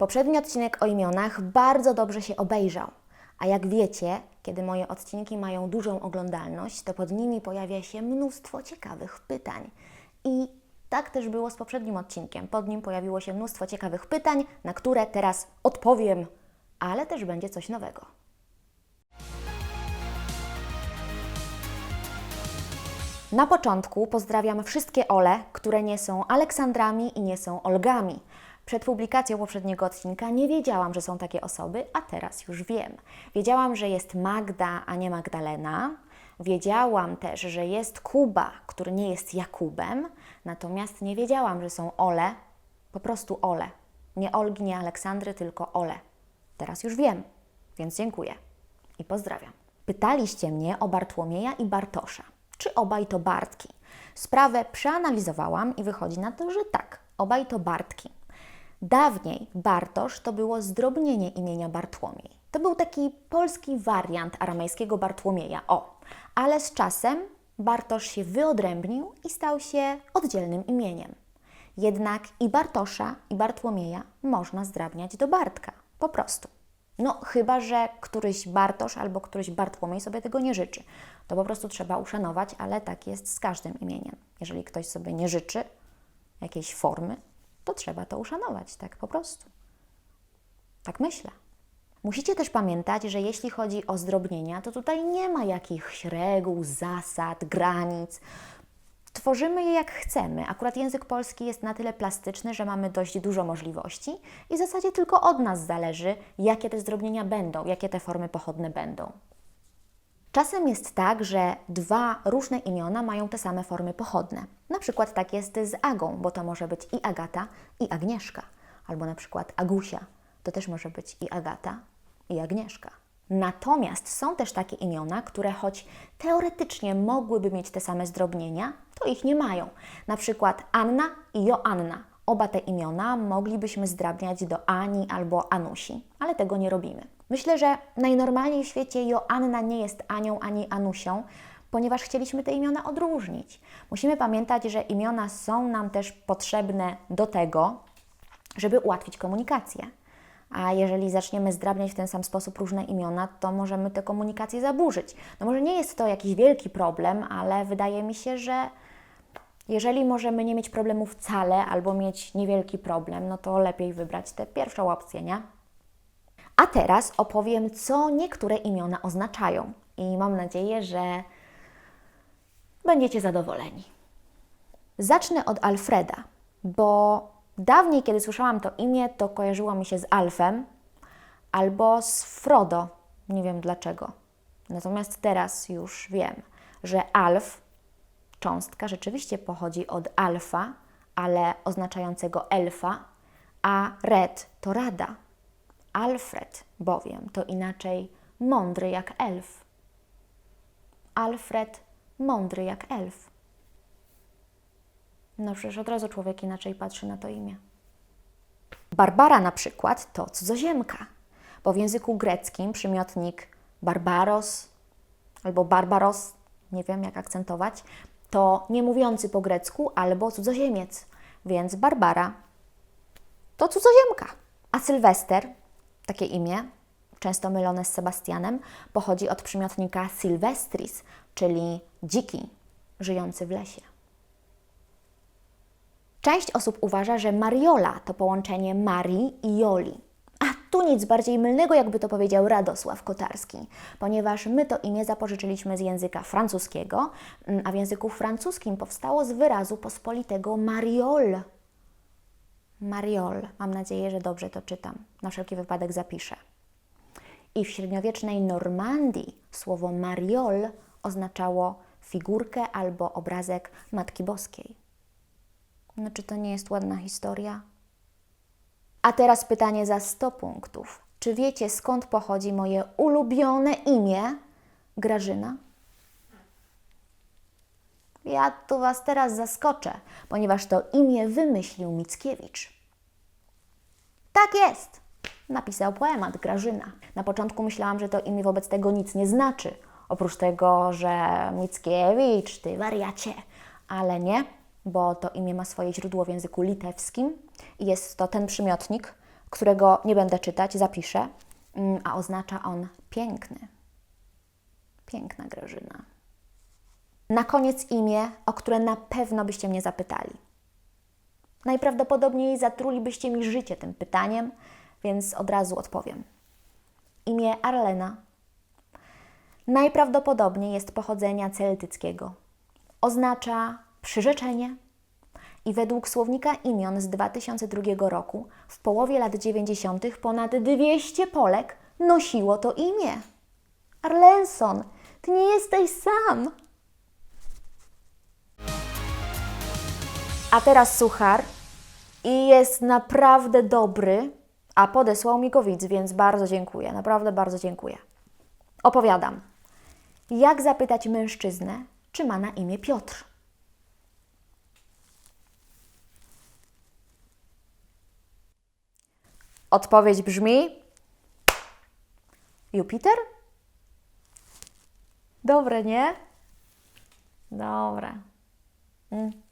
Poprzedni odcinek o imionach bardzo dobrze się obejrzał. A jak wiecie, kiedy moje odcinki mają dużą oglądalność, to pod nimi pojawia się mnóstwo ciekawych pytań. I tak też było z poprzednim odcinkiem. Pod nim pojawiło się mnóstwo ciekawych pytań, na które teraz odpowiem, ale też będzie coś nowego. Na początku pozdrawiam wszystkie Ole, które nie są Aleksandrami i nie są Olgami. Przed publikacją poprzedniego odcinka nie wiedziałam, że są takie osoby, a teraz już wiem. Wiedziałam, że jest Magda, a nie Magdalena. Wiedziałam też, że jest Kuba, który nie jest Jakubem, natomiast nie wiedziałam, że są Ole, po prostu Ole. Nie Olgi, nie Aleksandry, tylko Ole. Teraz już wiem, więc dziękuję i pozdrawiam. Pytaliście mnie o Bartłomieja i Bartosza. Czy obaj to Bartki? Sprawę przeanalizowałam i wychodzi na to, że tak, obaj to Bartki. Dawniej Bartosz to było zdrobnienie imienia Bartłomiej. To był taki polski wariant aramejskiego Bartłomieja, o. Ale z czasem Bartosz się wyodrębnił i stał się oddzielnym imieniem. Jednak i Bartosza, i Bartłomieja można zdrabniać do Bartka, po prostu. No, chyba że któryś Bartosz albo któryś Bartłomiej sobie tego nie życzy. To po prostu trzeba uszanować, ale tak jest z każdym imieniem. Jeżeli ktoś sobie nie życzy jakiejś formy, to trzeba to uszanować, tak po prostu. Tak myślę. Musicie też pamiętać, że jeśli chodzi o zdrobnienia, to tutaj nie ma jakichś reguł, zasad, granic. Tworzymy je jak chcemy. Akurat język polski jest na tyle plastyczny, że mamy dość dużo możliwości i w zasadzie tylko od nas zależy, jakie te zdrobnienia będą, jakie te formy pochodne będą. Czasem jest tak, że dwa różne imiona mają te same formy pochodne. Na przykład tak jest z Agą, bo to może być i Agata, i Agnieszka. Albo na przykład Agusia, to też może być i Agata, i Agnieszka. Natomiast są też takie imiona, które choć teoretycznie mogłyby mieć te same zdrobnienia, to ich nie mają. Na przykład Anna i Joanna. Oba te imiona moglibyśmy zdrabniać do Ani albo Anusi, ale tego nie robimy. Myślę, że najnormalniej w świecie Joanna nie jest Anią ani Anusią, ponieważ chcieliśmy te imiona odróżnić. Musimy pamiętać, że imiona są nam też potrzebne do tego, żeby ułatwić komunikację. A jeżeli zaczniemy zdrabniać w ten sam sposób różne imiona, to możemy tę komunikację zaburzyć. No może nie jest to jakiś wielki problem, ale wydaje mi się, że jeżeli możemy nie mieć problemu wcale albo mieć niewielki problem, no to lepiej wybrać tę pierwszą opcję, nie? A teraz opowiem, co niektóre imiona oznaczają i mam nadzieję, że będziecie zadowoleni. Zacznę od Alfreda, bo dawniej, kiedy słyszałam to imię, to kojarzyło mi się z Alfem albo z Frodo. Nie wiem dlaczego. Natomiast teraz już wiem, że Alf, cząstka, rzeczywiście pochodzi od alfa, ale oznaczającego elfa, a red to rada. Alfred bowiem to inaczej mądry jak elf. Alfred mądry jak elf. No przecież od razu człowiek inaczej patrzy na to imię. Barbara na przykład to cudzoziemka, bo w języku greckim przymiotnik barbaros albo barbaros, nie wiem jak akcentować, to nie mówiący po grecku albo cudzoziemiec, więc Barbara to cudzoziemka. A Sylwester, takie imię, często mylone z Sebastianem, pochodzi od przymiotnika silvestris, czyli dziki, żyjący w lesie. Część osób uważa, że Mariola to połączenie Marii i Joli. A tu nic bardziej mylnego, jakby to powiedział Radosław Kotarski, ponieważ my to imię zapożyczyliśmy z języka francuskiego, mm, a w języku francuskim powstało z wyrazu pospolitego Mariol. Mariol. Mam nadzieję, że dobrze to czytam. Na wszelki wypadek zapiszę. I w średniowiecznej Normandii słowo Mariol oznaczało figurkę albo obrazek Matki Boskiej. No czy to nie jest ładna historia? A teraz pytanie za 100 punktów. Czy wiecie skąd pochodzi moje ulubione imię Grażyna? Ja tu Was teraz zaskoczę, ponieważ to imię wymyślił Mickiewicz. Tak jest! Napisał poemat Grażyna. Na początku myślałam, że to imię wobec tego nic nie znaczy, oprócz tego, że Mickiewicz, ty wariacie, ale nie, bo to imię ma swoje źródło w języku litewskim i jest to ten przymiotnik, którego nie będę czytać, zapiszę, mm, a oznacza on piękny. Piękna Grażyna. Na koniec imię, o które na pewno byście mnie zapytali. Najprawdopodobniej zatrulibyście mi życie tym pytaniem, więc od razu odpowiem. Imię Arlena najprawdopodobniej jest pochodzenia celtyckiego. Oznacza przyrzeczenie i według słownika imion z 2002 roku w połowie lat 90. ponad 200 Polek nosiło to imię. Arlenson, ty nie jesteś sam. A teraz suchar i jest naprawdę dobry, a podesłał mi go widz, więc bardzo dziękuję, naprawdę bardzo dziękuję. Opowiadam. Jak zapytać mężczyznę, czy ma na imię Piotr? Odpowiedź brzmi: Jupiter? Dobre, nie? Dobre. Mm.